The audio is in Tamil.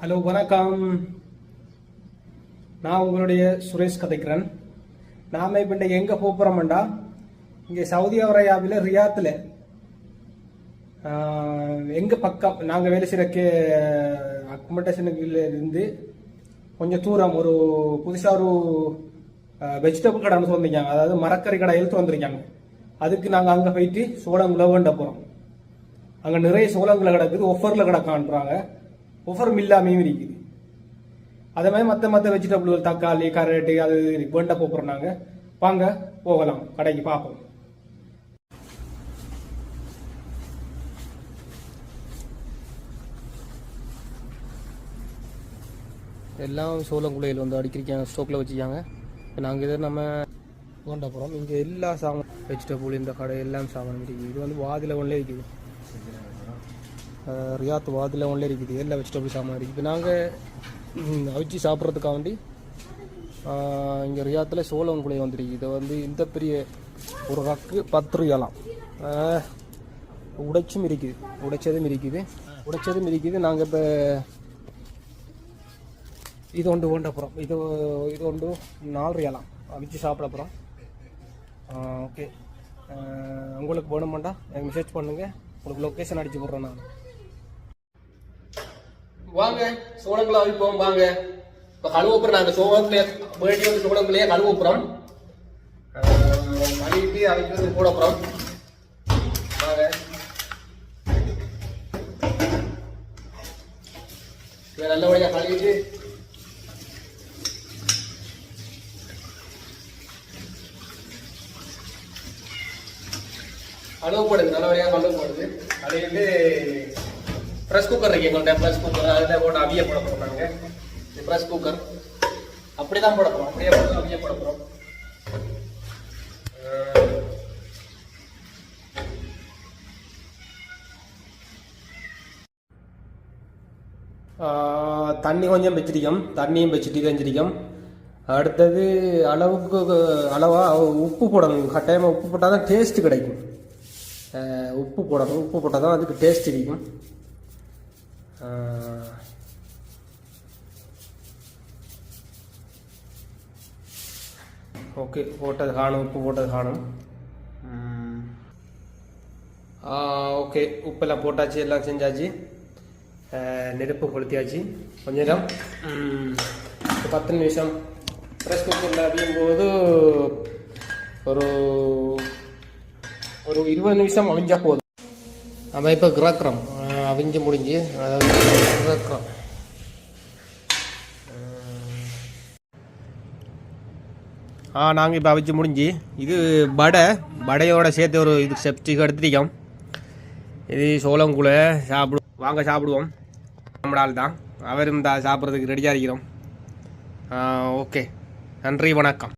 ஹலோ வணக்கம். நான் உங்களுடைய சுரேஷ் கதைக்கிறேன். நாம இப்போ இன்றைக்கு எங்கே போகிறோம்டா இங்கே சவுதி அரேபியாவில் ரியாத்தில். எங்கள் பக்கம் நாங்கள் வேலை செய்கிற கே இருந்து கொஞ்சம் தூரம் ஒரு புதுசாக ஒரு வெஜிடபிள் கடை சொந்திருக்காங்க வந்திருக்காங்க அதாவது மரக்கறி கடை எழுத்து வந்திருக்காங்க அதுக்கு நாங்கள் அங்கே போயிட்டு சோளம் உழவுண்ட போகிறோம் அங்கே நிறைய சோளங்களை கிடக்குது ஒஃபரில் கிடக்கான்றாங்க ஒஃபரும் இல்லாமையும் இருக்குது. அதே மாதிரி மற்ற மற்ற வெஜிடபிள்கள் தக்காளி கரட்டு அது வேண்ட போகிறோம் நாங்கள் வாங்க போகலாம். கடைக்கு பார்ப்போம் எல்லாம் சோளங்குழையில் வந்து அடிக்கிறீங்க ஸ்டோக்கில் வச்சுக்காங்க இப்போ நாங்கள் இதை நம்ம வேண்ட போகிறோம் இங்கே எல்லா சாமான் வெஜிடபிள் இந்த கடை எல்லாம் சாமான் இருக்குது. இது வந்து வாதியில் ஒன்றே இருக்குது ரியாத் வாதில் ஒன்றே இருக்குது. எல்லா வெஜிடபிள் சாமான் இருக்குது. இப்போ நாங்கள் அவிச்சு சாப்பிட்றதுக்காக வேண்டி இங்கே ரியாத்தில் சோளம் குலை வந்துருக்கு. இதை வந்து இந்த பெரிய ஒரு ரக்கு பத்து ரூபாலாம் உடைச்சும் இருக்குது. உடைச்சதும் இருக்குது. உடைச்சதும் இருக்குது. நாங்கள் இப்போ இது ஒன்று ஓண்டப்புறோம் இது இது ஒன்று நாலு ரூபாலாம் அவிச்சு சாப்பிட போகிறோம் ஓகே உங்களுக்கு வேணுமாண்டா எனக்கு மெசேஜ் பண்ணுங்கள் உங்களுக்கு லொக்கேஷன் அடிச்சு போடுறேன் நான். வாங்க சோளங்களை அவிப்போம் வாங்க. இப்போ கழுவுப்புறம் நாங்கள் சோளங்களே வேண்டி வந்து சோளங்களையே கழுவப்புறோம் கழுவிட்டு அவிக்கிறது கூட போகிறோம் வாங்க. நல்லபடியா கழுவிட்டு கழுவிட்டு போடுது நல்லபடியாக கழுவப்படுது. கழுவிட்டு ப்ரெஸ் குக்கர் இருக்கு எங்கள்கிட்ட ப்ரெஸ் குக்கர் அதில் போட்டு அவிய போட போகிறோம் நாங்கள் ப்ரெஸ் குக்கர் அப்படி தான் போட போகிறோம் அப்படியே போட்டு அவிய போட போகிறோம் தண்ணி கொஞ்சம் வச்சிருக்கோம் தண்ணியும் வச்சுட்டு தெரிஞ்சிருக்கோம் அடுத்தது அளவுக்கு அளவாக உப்பு போடணும். கட்டாயமாக உப்பு போட்டால் தான் டேஸ்ட்டு கிடைக்கும் உப்பு போடணும். உப்பு போட்டால் தான் அதுக்கு டேஸ்ட் இருக்கும் ஆஹ் ஓகே போட்டது காணும் உப்பு போட்டது காணும் ஓகே உப்பெல்லாம் போட்டாச்சு எல்லாம் செஞ்சாச்சு நெருப்பு கொளுத்தியாச்சு கொஞ்ச நேரம் பத்து நிமிஷம் ப்ரெஸ் குக்கரில் அவியும் போது ஒரு ஒரு இருபது நிமிஷம் அவிஞ்சா போதும் நம்ம இப்போ கிராக்கிறோம் அவிஞ்சு முடிஞ்சு அதாவது கிரக்கிறோம் ஆ நாங்கள் இப்போ அவிச்சு முடிஞ்சு இது வடை வடையோட சேர்த்து ஒரு இது செப்டிக் எடுத்துருக்கோம் இது சோளங்குலை சாப்பிடு வாங்க சாப்பிடுவோம். நம்ம ஆள் தான். அவரும் தான் சாப்பிட்றதுக்கு ரெடியாக இருக்கிறோம். ஓகே நன்றி வணக்கம்.